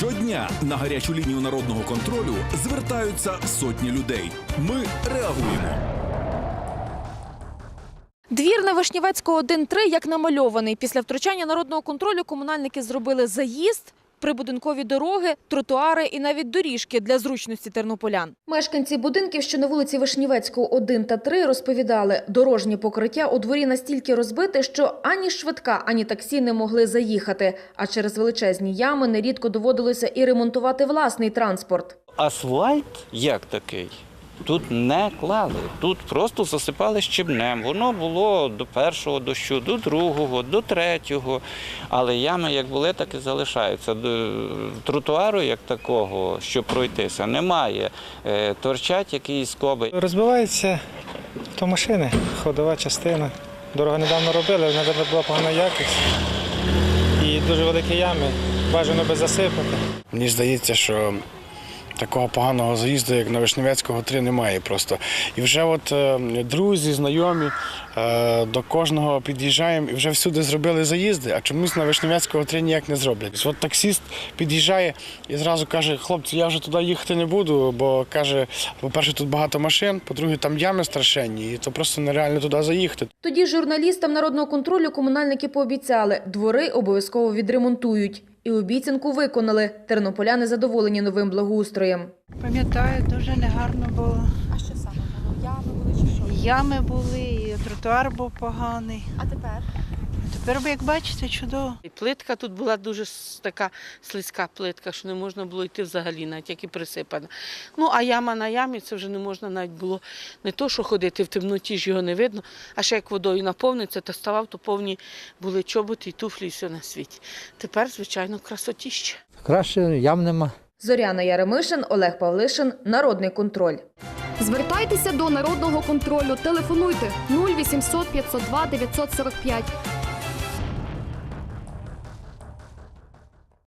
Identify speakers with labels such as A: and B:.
A: Щодня на гарячу лінію народного контролю звертаються сотні людей. Ми реагуємо.
B: Двір на Вишнівецького 1-3 як намальований. Після втручання народного контролю комунальники зробили заїзд, прибудинкові дороги, тротуари і навіть доріжки для зручності тернополян. Мешканці будинків, що на вулиці Вишнівецького 1 та 3, розповідали, дорожнє покриття у дворі настільки розбите, що ані швидка, ані таксі не могли заїхати. А через величезні ями нерідко доводилося і ремонтувати власний транспорт.
C: Асфальт як такий. Тут не клали, тут просто засипали щебнем. Воно було до першого дощу, до другого, до третього. Але ями як були, так і залишаються. Тротуару як такого, щоб пройтися, немає. Е, Торчать якісь скоби.
D: Розбиваються автомашини, ходова частина. Дорогу недавно робили, але була погана якість. І дуже великі ями. Бажано би засипати.
E: Мені здається, що такого поганого заїзду, як на Вишневецького 3, немає просто. І вже от е, друзі, знайомі е, до кожного під'їжджаємо і вже всюди зробили заїзди, а чомусь на Вишневецького 3 ніяк не зроблять. От таксіст під'їжджає і зразу каже, хлопці, я вже туди їхати не буду, бо каже, по-перше, тут багато машин, по-друге, там ями страшенні, і то просто нереально туди заїхати.
B: Тоді журналістам народного контролю комунальники пообіцяли, двори обов'язково відремонтують. І обіцянку виконали. Тернополяни задоволені новим благоустроєм.
F: Пам'ятаю, дуже негарно було.
B: А що саме було? Ями були чи що?
F: Ями були, і тротуар був поганий.
B: А тепер?
F: Тепер, ви як бачите, чудово.
G: І плитка тут була дуже така слизька плитка, що не можна було йти взагалі, навіть як і присипана. Ну, а яма на ямі це вже не можна навіть було не то, що ходити в темноті ж його не видно, а ще як водою наповниться, то ставав, то повні були чоботи і туфлі, і все на світі. Тепер, звичайно, красотіще.
H: Краще ям нема.
B: Зоряна Яремишин, Олег Павлишин. Народний контроль.
I: Звертайтеся до народного контролю. Телефонуйте 0800 502 945